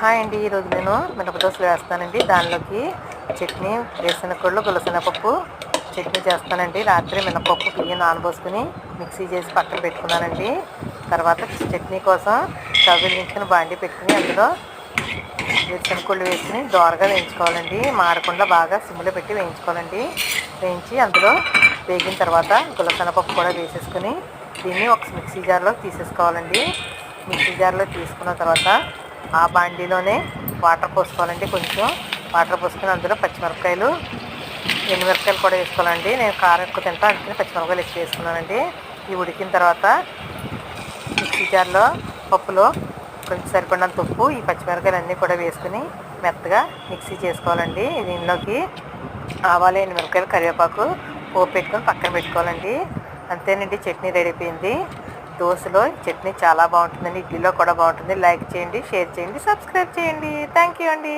Hi అండి ఈరోజు నేను మినపదోసలు వేస్తానండి. దానిలోకి చట్నీ వేరుశనగలు గులసెనపప్పు చట్నీ చేస్తానండి. రాత్రి మినపప్పు బియ్యం నానబోసుకుని మిక్సీ చేసి పక్కన పెట్టుకున్నానండి. తర్వాత చట్నీ కోసం స్టవ్ వెలిగించుకుని బాండి పెట్టుకుని అందులో వేరుశనగలు వేసుకుని దోరగా వేయించుకోవాలండి. మారకుండా బాగా సిమ్లో పెట్టి వేయించుకోవాలండి. వేయించి అందులో వేగిన తర్వాత గులసెనపప్పు కూడా వేసేసుకుని దీన్ని ఒక మిక్సీ జార్లో తీసేసుకోవాలండి. మిక్సీ జార్లో తీసుకున్న తర్వాత ఆ బాండీలోనే వాటర్ పోసుకోవాలండి కొంచెం. వాటర్ పోసుకుని అందులో పచ్చిమిరపకాయలు ఎండుమిరపకాయలు కూడా వేసుకోవాలండి. నేను కారం ఎక్కువ తింటా అందుకని పచ్చిమిరపకాయలు ఎక్కువ వేసుకున్నానండి. ఇవి ఉడికిన తర్వాత మిక్సీ జార్లో పప్పులో కొంచెం సరిపడినంత ఉప్పు ఈ పచ్చిమిరపకాయలు అన్నీ కూడా వేసుకుని మెత్తగా మిక్సీ చేసుకోవాలండి. దీనిలోకి ఆవాలు ఎండుమిరపకాయలు కరివేపాకు పోపు పెట్టుకొని పక్కన పెట్టుకోవాలండి. అంతేనండి చట్నీ రెడీ అయిపోయింది. దోశలో చట్నీ చాలా బాగుంటుందండి ఇడ్లీలో కూడా బాగుంటుంది. లైక్ చేయండి షేర్ చేయండి సబ్స్క్రైబ్ చేయండి. థ్యాంక్ యూ అండి.